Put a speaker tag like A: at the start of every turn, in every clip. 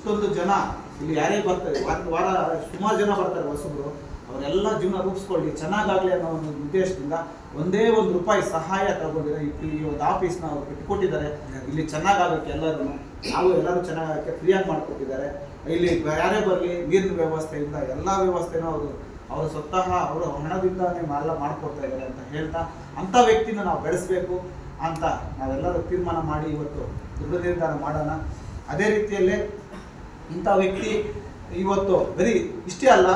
A: ಇಷ್ಟೊಂದು ಜನ ಇಲ್ಲಿ ಯಾರೇ ಬರ್ತಾರೆ, ವಾರ ವಾರ ಸುಮಾರು ಜನ ಬರ್ತಾರೆ ಹೊಸಬ್ರು. ಅವರೆಲ್ಲ ಜೀವನ ರೂಪಿಸ್ಕೊಳ್ಳಿ, ಚೆನ್ನಾಗಾಗಲಿ ಅನ್ನೋ ಒಂದು ಉದ್ದೇಶದಿಂದ ಒಂದೇ ಒಂದು ರೂಪಾಯಿ ಸಹಾಯ ತಗೊಂಡಿದ್ದಾರೆ ಈ ಒಂದು ಆಫೀಸ್ನ ಅವ್ರು ಇಟ್ಕೊಟ್ಟಿದ್ದಾರೆ ಇಲ್ಲಿ ಚೆನ್ನಾಗಾಗಕ್ಕೆ ಎಲ್ಲರೂ, ನಾವು ಎಲ್ಲರೂ ಚೆನ್ನಾಗಕ್ಕೆ ಫ್ರೀಯಾಗಿ ಮಾಡಿಕೊಟ್ಟಿದ್ದಾರೆ. ಇಲ್ಲಿ ಯಾರೇ ಬರಲಿ, ನೀರಿನ ವ್ಯವಸ್ಥೆಯಿಂದ, ಎಲ್ಲ ವ್ಯವಸ್ಥೆನೂ ಅವರು ಅವರು ಸ್ವತಃ ಅವರು ಹಣದಿಂದಾನೇ ಎಲ್ಲ ಮಾಡ್ಕೊಡ್ತಾ ಇದ್ದಾರೆ ಅಂತ ಹೇಳ್ತಾ ಅಂಥ ವ್ಯಕ್ತಿನ ನಾವು ಬೆಳೆಸಬೇಕು ಅಂತ ನಾವೆಲ್ಲರೂ ತೀರ್ಮಾನ ಮಾಡಿ ಇವತ್ತು ದೃಢ ನಿರ್ಧಾರ ಮಾಡೋಣ. ಅದೇ ರೀತಿಯಲ್ಲೇ ಇಂಥ ವ್ಯಕ್ತಿ ಇವತ್ತು ಬರೀ ಇಷ್ಟೇ ಅಲ್ಲ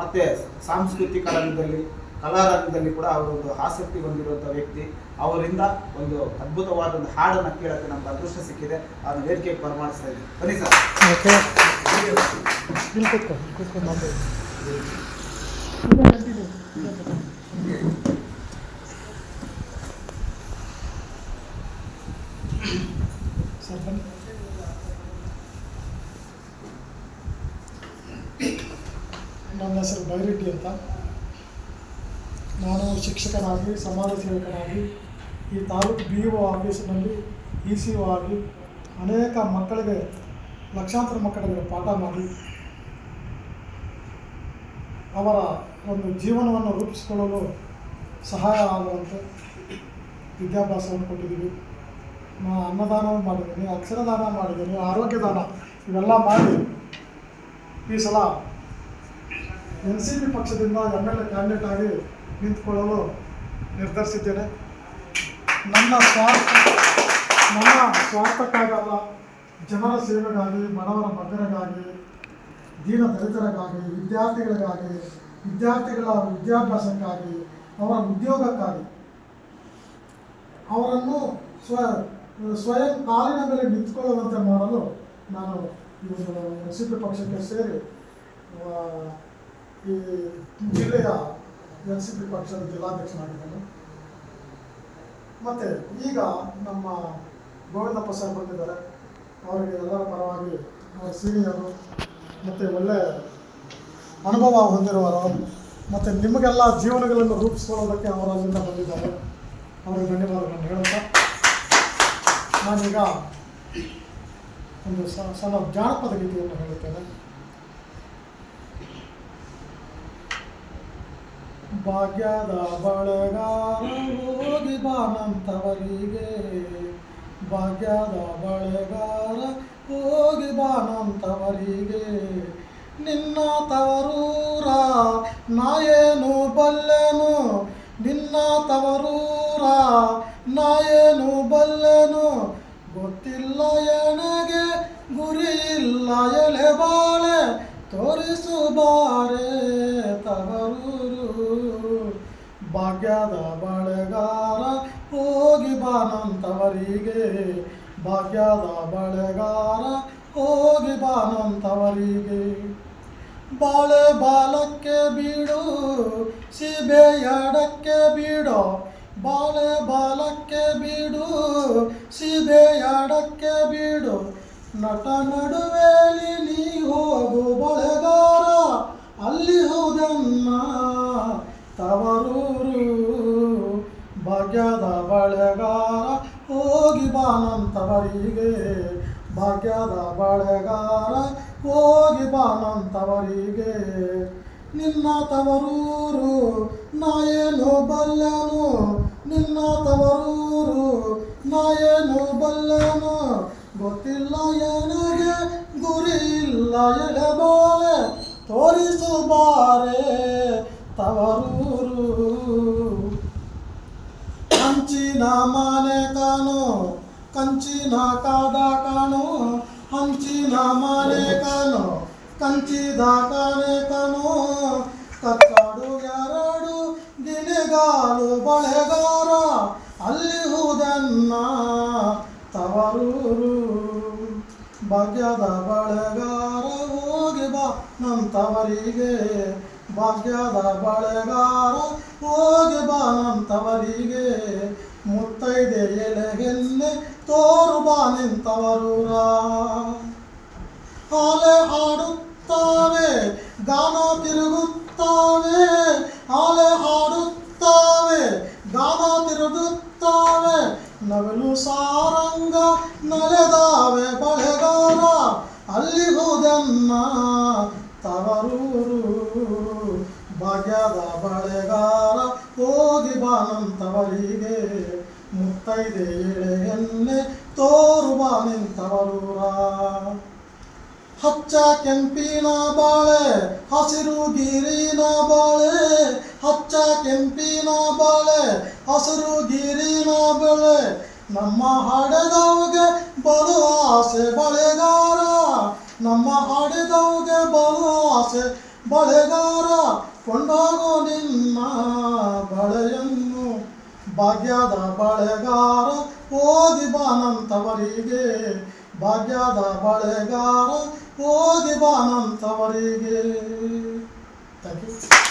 A: ಮತ್ತೆ ಸಾಂಸ್ಕೃತಿಕ ರಂಗದಲ್ಲಿ ಕಲಾರಂಗದಲ್ಲಿ ಕೂಡ ಅವರೊಂದು ಆಸಕ್ತಿ ಹೊಂದಿರುವಂಥ ವ್ಯಕ್ತಿ. ಅವರಿಂದ ಒಂದು ಅದ್ಭುತವಾದ ಒಂದು ಹಾಡನ್ನು ಕೇಳೋಕ್ಕೆ ನಮ್ಗೆ ಅದೃಷ್ಟ ಸಿಕ್ಕಿದೆ. ಅದನ್ನು ವೇದಿಕೆ ಪರಮಾಡಿಸ್ತಾ ಇದ್ದೀನಿ. ಬನ್ನಿ ಸರ್.
B: ಸರ್ ಬನ್ನಿ ನನ್ನ ಹೆಸರು ಬೈರೆಡ್ಡಿ ಅಂತ. ನಾನು ಶಿಕ್ಷಕನಾಗಿ, ಸಮಾಜ ಸೇವಕನಾಗಿ, ಈ ತಾಲೂಕು ಬಿ ಒ ಆಫೀಸಿನಲ್ಲಿ ಇ ಸಿ ಒ ಆಗಿ ಅನೇಕ ಮಕ್ಕಳಿಗೆ, ಲಕ್ಷಾಂತರ ಮಕ್ಕಳಿಗೆ ಪಾಠ ಮಾಡಿ ಅವರ ಒಂದು ಜೀವನವನ್ನು ರೂಪಿಸಿಕೊಳ್ಳಲು ಸಹಾಯ ಆಗುವಂತೆ ವಿದ್ಯಾಭ್ಯಾಸವನ್ನು ಕೊಟ್ಟಿದ್ದೀವಿ. ನಾ ಅನ್ನದಾನವೂ ಮಾಡಿದ್ದೀನಿ, ಅಕ್ಷರದಾನ ಮಾಡಿದ್ದೀನಿ, ಆರೋಗ್ಯದಾನ, ಇವೆಲ್ಲ ಮಾಡಿ ಈ ಸಲ ಎನ್ ಸಿ ಪಿ ಪಕ್ಷದಿಂದ ಎಂ ಎಲ್ ಎ ಕ್ಯಾಂಡಿಡೇಟ್ ಆಗಿ ನಿಂತ್ಕೊಳ್ಳಲು ನಿರ್ಧರಿಸಿದ್ದೇನೆ. ನನ್ನ ಸ್ವಾರ್ಥ, ನನ್ನ ಸ್ವಾರ್ಥಕ್ಕಾಗಲ್ಲ. ಜನರ ಸೇವೆಗಾಗಿ ಬಡವರ ಮಗನಿಗಾಗಿ ದೀನ ದಲಿತರಿಗಾಗಿ, ವಿದ್ಯಾರ್ಥಿಗಳಿಗಾಗಿ, ವಿದ್ಯಾರ್ಥಿಗಳ ವಿದ್ಯಾಭ್ಯಾಸಕ್ಕಾಗಿ, ಅವರ ಉದ್ಯೋಗಕ್ಕಾಗಿ, ಅವರನ್ನು ಸ್ವ, ಸ್ವಯಂ ಕಾಲಿನ ಮೇಲೆ ನಿಂತ್ಕೊಳ್ಳುವಂತೆ ಮಾಡಲು ನಾನು ಸಿ ಪಿ ಪಕ್ಷಕ್ಕೆ ಸೇರಿ ಈ ಜಿಲ್ಲೆಯ ಎನ್ ಸಿ ಪಿ ಪಕ್ಷದ ಜಿಲ್ಲಾಧ್ಯಕ್ಷನಾಗಿದ್ದೇನೆ ಮತ್ತು ಈಗ ನಮ್ಮ ಗೋವಿಂದಪ್ಪ ಸರ್ ಬಂದಿದ್ದಾರೆ. ಅವರಿಗೆ ಎಲ್ಲರ ಪರವಾಗಿ ಅವರ ಸೀನಿಯರು ಮತ್ತು ಒಳ್ಳೆ ಅನುಭವ ಹೊಂದಿರುವವರು, ಮತ್ತು ನಿಮಗೆಲ್ಲ ಜೀವನಗಳನ್ನು ರೂಪಿಸ್ಕೊಳ್ಳೋದಕ್ಕೆ ಅವರು ಅಲ್ಲಿಂದ ಬಂದಿದ್ದಾರೆ. ಅವರಿಗೆ ಧನ್ಯವಾದಗಳನ್ನು ಹೇಳುತ್ತಾ, ನಾನೀಗ ಒಂದು ಸಣ್ಣ ಜಾನಪದ ಗೀತೆಯನ್ನು ಹೇಳುತ್ತೇನೆ. ಭಾಗ್ಯದ ಬಳೆಗಾರ ಹೋಗಿ ಭಾಗ್ಯದ ಬಳೆಗಾರ ಹೋಗಿ ಬಾನಂತವರಿಗೆ ನಿನ್ನ ತವರೂರ ನಾಯೇನು ಬಲ್ಲೆನು? ನಿನ್ನ ತವರೂರ ನಾಯೇನು ಬಲ್ಲೆನು? ಗೊತ್ತಿಲ್ಲ ಎನಗೆ ಗುರಿ ಇಲ್ಲ ಎಲೆ ಬಾಳೆ, ತೋರಿಸು ಬಾರೆ ತವರೂರು. ಭಾಗ್ಯದ ಬಳೆಗಾರ ಹೋಗಿ ಬಾನಂತವರಿಗೆ ಭಾಗ್ಯದ ಬಳೆಗಾರ ಹೋಗಿ ಬಾನಂತವರಿಗೆ ಬಾಳೆ ಬಾಲಕ್ಕೆ ಬೀಡು, ಸೀಬೆ ಎಡಕ್ಕೆ ಬೀಡೋ. ಬಾಳೆ ಬಾಲಕ್ಕೆ ಬೀಡು, ಸೀಬೆ ಎಡಕ್ಕೆ ಬೀಡು. ನಟ ನಡುವೆಲಿ ಬಾನಂತವರಿಗೆ ಭಾಗ್ಯದ ಬಳೆಗಾರ ಹೋಗಿ ಬಾನಂತವರಿಗೆ ನಿನ್ನ ತವರೂರು ನಾಯೇನು ಬಲ್ಲನು? ನಿನ್ನ ತವರೂರು ನಾಯೇನು ಬಲ್ಲನು? ಗೊತ್ತಿಲ್ಲ ಏನಿಗೆ ಗುರಿ ಇಲ್ಲ ಎಳೆಬಾಳೆ ತೋರಿಸು ಬಾರೆ ತವರೂರು. ಹಂಚಿನ ಮನೆ ಕಾಣು ಕಂಚಿನ ಕಾದ ಕಾಣು, ಹಂಚಿನ ಮಾಲೆ ಕಾಣು, ಕಂಚಿದ ಕಾನೆ ಕಾಣು. ಕಚ್ಚಾಡು ಎರಡು ದಿನಗಾಲು ಬಳೆಗಾರ, ಅಲ್ಲಿ ಹುದನ್ನ ತವರೂರು. ಭಾಗ್ಯದ ಬಳೆಗಾರ ಹೋಗಿ ಬಾ, ನಂತವರಿಗೆ ಭಾಗ್ಯದ ಬಳೆಗಾರ ಹೋಗಿ ಬಾ ತವರಿಗೆ ಮುತ್ತೈದೆ ಎಲೆಗೆನ್ನೆ ತೋರು ಬಾ ನಿಂತವರೂರ ಆಲೆ ಹಾಡುತ್ತಾವೆ, ಗಾನ ತಿರುಗುತ್ತಾವೆ ಆಲೆ ಹಾಡುತ್ತಾವೆ, ಗಾನ ತಿರುಗುತ್ತಾವೆ, ನವಿಲು ಸಾರಂಗ ನಲೆದಾವೆ ಬಳೆಗಾರ, ಅಲ್ಲಿ ಹೋದನ್ನ ತವರೂರು. ಭಾಗ್ಯದ ಬಳೆಗಾರ, ಹೋಗಿ ಬಾನಂತವರಿಗೆ ಮುತ್ತೈದೆ ಎಳೆಯನ್ನೇ ತೋರುವ ನಿಂತವರೂರ ಹಚ್ಚ ಕೆಂಪಿನ ಬಾಳೆ, ಹಸಿರು ಗಿರಿನ ಬಾಳೆ, ಹಚ್ಚ ಕೆಂಪಿನ ಬಾಳೆ, ಹಸಿರು ಗಿರಿನ ಬೆಳೆ. ನಮ್ಮ ಹಾಡೆದವ್ಗೆ ಬಲು ಆಸೆ ಬಳೆಗಾರ, ನಮ್ಮ ಹಾಡಿದವ್ಗೆ ಬಲು ಆಸೆ ಬಳೆಗಾರ. ಕೊಂಡೋಗೋ ನಿನ್ನ ಬಳೆಯನ್ನು ಭಾಗ್ಯದ ಬಳೆಗಾರ ಓದಿ ಬಾನಂತವರಿಗೆ ಭಾಗ್ಯದ ಬಳೆಗಾರ ಓದಿ ಬಾನಂತವರಿಗೆ ಥ್ಯಾಂಕ್ ಯು